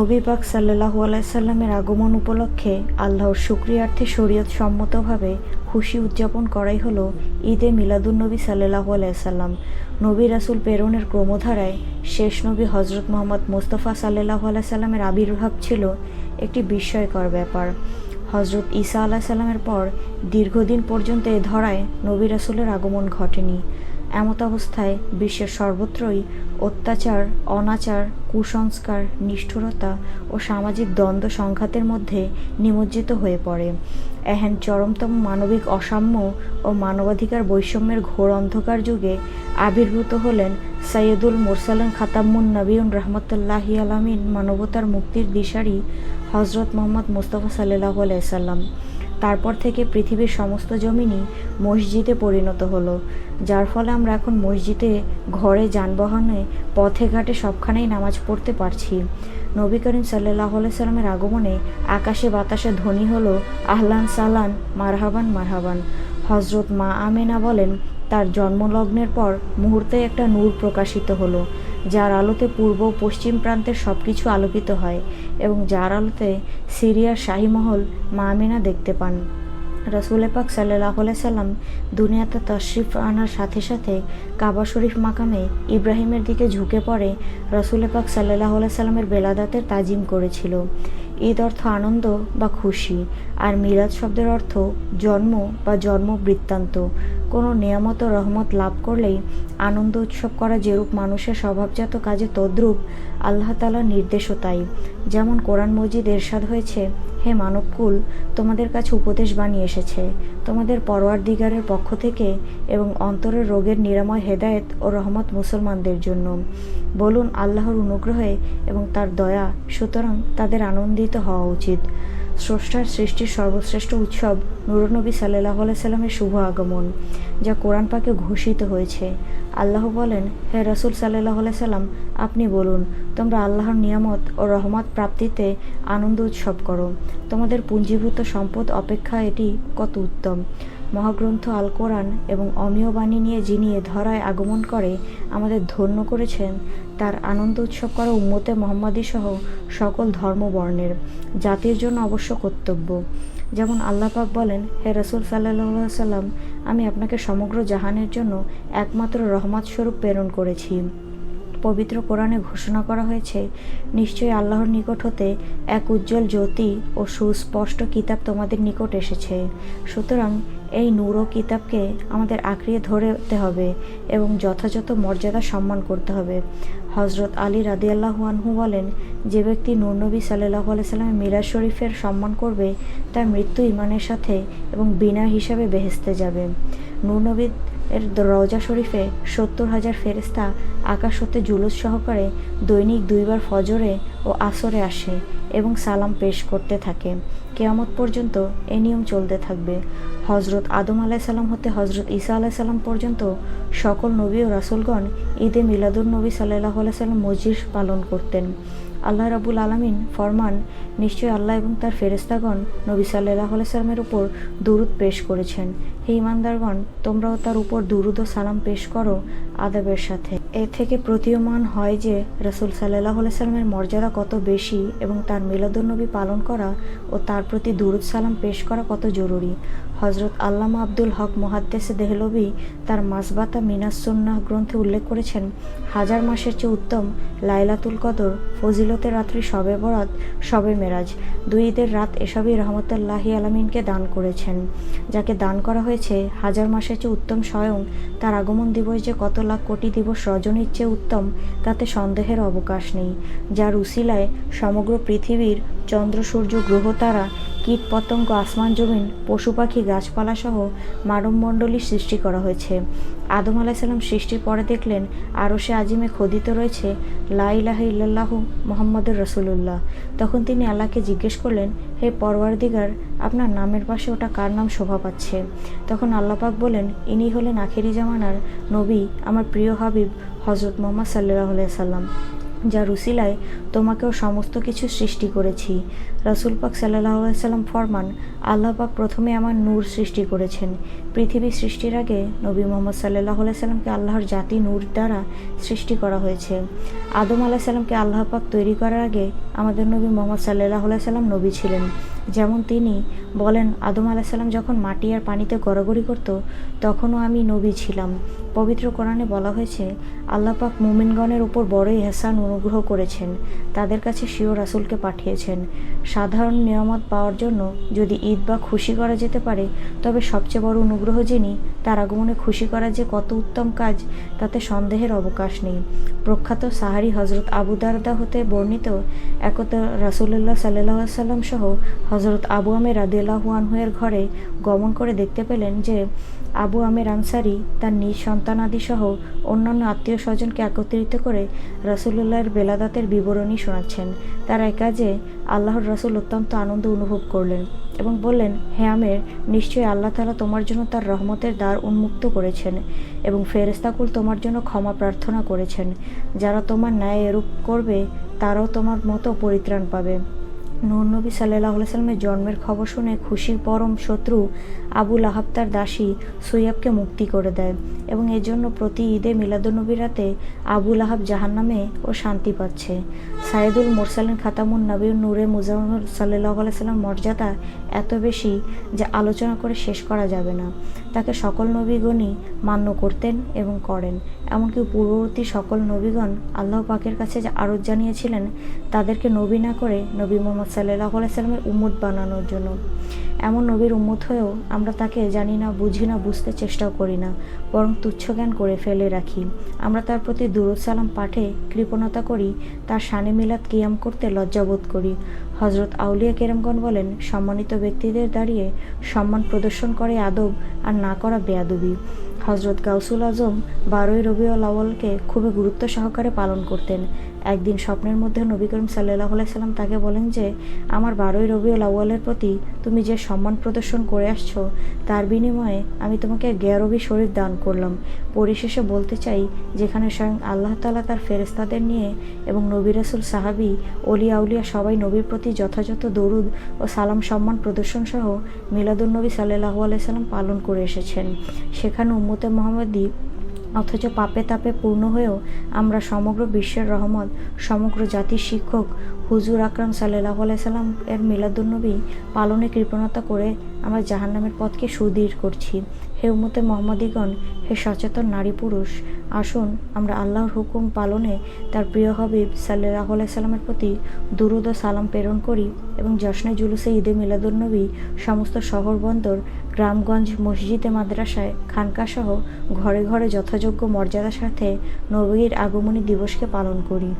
নবী পাক সাল্লাহু আলাইসাল্লামের আগমন উপলক্ষে আল্লাহর শুক্রিয়ার্থে শরীয়ত সম্মতভাবে খুশি উদযাপন করাই হলো ঈদে মিলাদুন্নবী সাল্লাহু আলাইসাল্লাম নবী রাসুল প্রেরণের ক্রমধারায় শেষ নবী হজরত মোহাম্মদ মোস্তফা সাল্লাহু আলাইসাল্লামের আবির্ভাব ছিল একটি বিস্ময়কর ব্যাপার। হজরত ঈসা আলাহিসাল্লামের পর দীর্ঘদিন পর্যন্ত এ ধরায় নবী রাসুলের আগমন ঘটেনি। এমত অবস্থায় বিশ্বের সর্বত্রই অত্যাচার, অনাচার, কুসংস্কার, নিষ্ঠুরতা ও সামাজিক দ্বন্দ্ব সংঘাতের মধ্যে নিমজ্জিত হয়ে পড়ে। এহেন চরমতম মানবিক অসাম্য ও মানবাধিকার বৈষম্যের ঘোর অন্ধকার যুগে আবির্ভূত হলেন সৈয়দুল মোরসালেন খাতামুন নবীন রহমতুল্লাহি আলামিন মানবতার মুক্তির দিশারি হজরত মোহাম্মদ মুস্তফা সাল্লাহ আলাইসাল্লাম তারপর থেকে পৃথিবীর সমস্ত জমিনই মসজিদে পরিণত হলো, যার ফলে আমরা এখন মসজিদে, ঘরে, যানবাহনে, পথে, ঘাটে সবখানেই নামাজ পড়তে পারছি। নবী করিম সাল্লাহ সাল্লামের আগমনে আকাশে বাতাসে ধ্বনি হলো, আহলান সালান, মারহাবান মারহাবান। হজরত মা আমেনা বলেন, তার জন্মলগ্নের পর মুহূর্তে একটা নূর প্রকাশিত হলো। যার আলোতে পূর্ব ও পশ্চিম প্রান্তের সব কিছু আলোকিত হয় এবং যার আলোতে সিরিয়ার শাহীমহল মা আমিনা দেখতে পান। রসুল পাক সাল্লাহ সাল্লাম দুনিয়াতে তশরিফ আনার সাথে সাথে কাবা শরীফ মাকামে ইব্রাহিমের দিকে ঝুঁকে পড়ে রসুল পাক সাল্লাহ সাল্লামের বেলাদাতের তাজিম করেছিল। ঈদ অর্থ আনন্দ বা খুশি, আর মিলাদ শব্দের অর্থ জন্ম বা জন্ম বৃত্তান্ত কোনো নিয়ামত রহমত লাভ করলেই আনন্দ উৎসব করা যেরূপ মানুষের স্বভাবজাত কাজে তদ্রূপ, আল্লাহ তালার নির্দেশও তাই। যেমন কোরআন মজিদ এরশাদ হয়েছে, হে মানবকুল, তোমাদের কাছে উপদেশ বানিয়ে এসেছে। তোমাদের পরোয়ার দিগারের পক্ষ থেকে এবং অন্তরের রোগের নিরাময়, হেদায়েত ও রহমত মুসলমানদের জন্য। বলুন আল্লাহর অনুগ্রহে এবং তার দয়া, সুতরাং তাদের আনন্দিত হওয়া উচিত। স্রষ্টার সৃষ্টির সর্বশ্রেষ্ঠ উৎসব নুরনবী সাল্লাহ সাল্লামের শুভ আগমন, যা কোরআন পাকে ঘোষিত হয়েছে। আল্লাহ বলেন, হে রসুল সাল্লাহ সাল্লাম, আপনি বলুন, তোমরা আল্লাহর নিয়ামত ও রহমত প্রাপ্তিতে আনন্দ উৎসব করো। তোমাদের পুঞ্জীভূত সম্পদ অপেক্ষা এটি কত উত্তম? মহাগ্রন্থ আল কোরআন এবং অমীয় বাণী নিয়ে যিনি ধরায় আগমন করে আমাদের ধন্য করেছেন, তার আনন্দ উৎসব করা উম্মতে মোহাম্মদী সহ সকল ধর্মবর্ণের জাতির জন্য অবশ্য কর্তব্য। যেমন আল্লাপাক বলেন, হে রসুল সাল্লাহ সাল্লাম আমি আপনাকে সমগ্র জাহানের জন্য একমাত্র রহমত স্বরূপ প্রেরণ করেছি। পবিত্র কোরআনে ঘোষণা করা হয়েছে, নিশ্চয়ই আল্লাহর নিকট হতে এক উজ্জ্বল জ্যোতি ও সুস্পষ্ট কিতাব তোমাদের নিকট এসেছে। সুতরাং এই নূর কিতাবকে আমাদের আঁকড়িয়ে ধরতে হবে এবং যথাযথ মর্যাদা সম্মান করতে হবে। হজরত আলী রাদিয়াল্লাহু আনহু বলেন, যে ব্যক্তি নূরনবী সাল্লাহ আলাইসাল্লামের মিরাজ শরীফের সম্মান করবে, তার মৃত্যু ইমানের সাথে এবং বিনা হিসাবে বেহেস্তে যাবে। নূরনবী এর রওজা শরীফে সত্তর হাজার ফেরেস্তা আকাশ হতে জুলুস সহকারে দৈনিক দুইবার ফজরে ও আসরে আসে। এবং সালাম পেশ করতে থাকে। কেয়ামত পর্যন্ত এ নিয়ম চলতে থাকবে। হজরত আদম আলাইসাল্লাম হতে হজরত ঈসা আলাইসাল্লাম পর্যন্ত সকল নবী ও রাসুলগণ ঈদে মিলাদুল নবী সাল্লাহ আলাইসাল্লাম মসজিদ পালন করতেন। আল্লাহ রাবুল আলমিন ফরমান নিশ্চয়ই আল্লাহ এবং তার ফেরেস্তাগণ নবী সাল্লাহ সাল্লামের উপর দুরুদ পেশ করেছেন। হে ইমানদারগণ তোমরাও তার উপর দুরুদ ও সালাম পেশ করো। আদাবের সাথে। এ থেকে প্রতীয়মান হয় যে, রসুল সাল্লাহ সাল্লামের মর্যাদা কত বেশি এবং তার মিলাদুন্নবী পালন করা ও তার প্রতি দুরুদ সালাম পেশ করা কত জরুরি? হজরত আল্লামা আব্দুল হক মহাদ্দেসে দেহলবি তার মাসবাতা মিনাসুন্নাহ গ্রন্থে উল্লেখ করেছেন, হাজার মাসের চেয়ে উত্তম লাইলাতুল কদর, ফজিলতের রাত্রি সবে বরাত, সবে মেরাজ। দুই ঈদের রাত এসবই রহমতুল্লাহি আলমিনকে দান করেছেন, যাকে দান করা হয়েছে হাজার মাসের চেয়ে উত্তম স্বয়ং। তার আগমন দিবস যে কত লাখ কোটি দিবস রজনীর চেয়ে উত্তম, তাতে সন্দেহের অবকাশ নেই। যার উসিলায় সমগ্র পৃথিবীর চন্দ্র সূর্য গ্রহ তারা কীট পতঙ্গ আসমান জমিন, পশু পাখি, গাছপালা সহ মানবমণ্ডলীর সৃষ্টি করা হয়েছে। আদম আলাহিসাল্লাম সৃষ্টির পরে দেখলেন আরও সে আজিমে খোদিত রয়েছে লাইলাহ ইল্লাহ মোহাম্মদুর রসুল্লাহ তখন তিনি আল্লাহকে জিজ্ঞেস করলেন, হে পরওয়ারদিগার, আপনার নামের পাশে ওটা কার নাম শোভা পাচ্ছে? তখন আল্লাপাক বলেন, ইনি হলেন আখেরি জামানার নবী, আমার প্রিয় হাবিব হজরত মোহাম্মদ সাল্লাহ সাল্লাম। যার উসিলায় তোমাকেও সমস্ত কিছু সৃষ্টি করেছি। রাসুল পাক সাল্লাহ সাল্লাম ফরমান, আল্লাহ পাক প্রথমে আমার নূর সৃষ্টি করেছেন। পৃথিবী সৃষ্টির আগে নবী মোহাম্মদ সাল্লাহ সাল্লামকে আল্লাহর জাতি নূর দ্বারা সৃষ্টি করা হয়েছে। আদম আলাহ সাল্লামকে আল্লাহ পাক তৈরি করার আগে আমাদের নবী মোহাম্মদ সাল্লাহ সাল্লাম নবী ছিলেন। যেমন তিনি বলেন, আদম আলাহ সাল্লাম যখন মাটি আর পানিতে গড়াগড়ি করত, তখনও আমি নবী ছিলাম। পবিত্র কোরআনে বলা হয়েছে, আল্লাহ পাক মুমিনগণের উপর বড়ই হেসান অনুগ্রহ করেছেন, তাদের কাছে শিও রাসুলকে পাঠিয়েছেন। সাধারণ নিয়ামত পাওয়ার জন্য যদি ঈদ বা খুশি করা যেতে পারে, তবে সবচেয়ে বড় অনুগ্রহ যিনি, তার আগমনে খুশি করা যে কত উত্তম কাজ, তাতে সন্দেহের অবকাশ নেই। প্রখ্যাত সাহারি হজরত আবু দারদা হতে বর্ণিত একতা রাসুল্লাহ সাল্লাহ সাল্লাম সহ হজরত আবু আমের রাদিয়াল্লাহু আনহুয়ের ঘরে গমন করে দেখতে পেলেন যে আবু আমের আনসারি, তার নিজ সন্তানাদি সহ অন্যান্য আত্মীয় স্বজনকে একত্রিত করে রাসুল্লাহর বেলাদাতের বিবরণী শোনাচ্ছেন। তার এই কাজে আল্লাহর রাসুল অত্যন্ত আনন্দ অনুভব করলেন এবং বললেন, হে আমের, নিশ্চয়ই আল্লাহ তালা তোমার জন্য তার রহমতের দ্বার উন্মুক্ত করেছেন এবং ফেরেস্তাকুল তোমার জন্য ক্ষমা প্রার্থনা করেছেন। যারা তোমার ন্যায় এরূপ করবে তারাও তোমার মতো পরিত্রাণ পাবে। নূর নবী সাল্লাহ সাল্লামের জন্মের খবর শুনে খুশির পরম শত্রু আবুল আহাব তার দাসী সৈয়াবকে মুক্তি করে দেয় এবং এজন্য প্রতি ঈদে মিলাদুলনবীর রাতে আবুল আহাব জাহান্নামে ও শান্তি পাচ্ছে। সাইদুল মোরসালিন খাতামুন নবী নূরে মুজাম্মদ সাল্লাহ সাল্লাম মর্যাদা এত বেশি যে আলোচনা করে শেষ করা যাবে না। তাকে সকল নবীগণই মান্য করতেন এবং করেন। এমনকি পূর্ববর্তী সকল নবীগণ আল্লাহ পাকের কাছে যে আরজ জানিয়েছিলেন, তাদেরকে নবী না করে নবী মোহাম্মদ সাল্লাহ সাল্লামের উম্মত বানানোর জন্য। এমন নবীর উম্মত হয়েও আমরা তাকে জানি না, বুঝি না, বুঝতে চেষ্টাও করি না, বরং তুচ্ছ জ্ঞান করে ফেলে রাখি। আমরা তার প্রতি সালাম পাঠে কৃপণতা করি, তার শানে মিলাদ কিয়াম করতে লজ্জাবোধ করি। হজরত আউলিয়া কেরামগণ বলেন, সম্মানিত ব্যক্তিদের দাঁড়িয়ে সম্মান প্রদর্শন করে আদব আর না করা বেয়াদবি। হজরত গাউসুল আজম বারোই রবিউল আউ্বালকে খুবই গুরুত্ব সহকারে পালন করতেন। একদিন স্বপ্নের মধ্যে নবী করিম সাল্লাহ সাল্লাম তাকে বলেন যে, আমার বারোই রবিউল আউ্বালের প্রতি তুমি যে সম্মান প্রদর্শন করে আসছো, তার বিনিময়ে আমি তোমাকে গ্যারবি শরীর দান করলাম। পরিশেষে বলতে চাই, যেখানে স্বয়ং আল্লাহ তালা তার ফেরেস্তাদের নিয়ে এবং নবী রসুল, সাহাবি, অলি আউলিয়া সবাই নবীর প্রতি যথাযথ দরুদ ও সালাম সম্মান প্রদর্শন সহ মিলাদুলনবী সাল্লাহ আলাইসাল্লাম পালন করে এসেছেন। সেখানে উম্মতে মোহাম্মদী অথচ পাপে তাপে পূর্ণ হয়েও আমরা সমগ্র বিশ্বের রহমত, সমগ্র জাতির শিক্ষক হুজুর আকরাম সাল্লাহ সাল্লাম এর মিলাদুন্নবী পালনে কৃপণতা করে আমরা জাহান্নামের পথকে সুদৃঢ় করছি। হে উম্মতে মোহাম্মদীগণ, হে সচেতন নারী পুরুষ, আসুন আমরা আল্লাহর হুকুম পালনে তার প্রিয় হবিব সাল্লাহ সাল্লামের প্রতি দুরুদ ও সালাম প্রেরণ করি এবং জশ্নে জুলুসে ঈদে মিলাদুন্নবী সমস্ত শহর বন্দর গ্রামগঞ্জ মসজিদে মাদ্রাসায় খানকাসহ ঘরে ঘরে যথাযোগ্য মর্যাদার সাথে নবীর আগমনী দিবসকে পালন করি।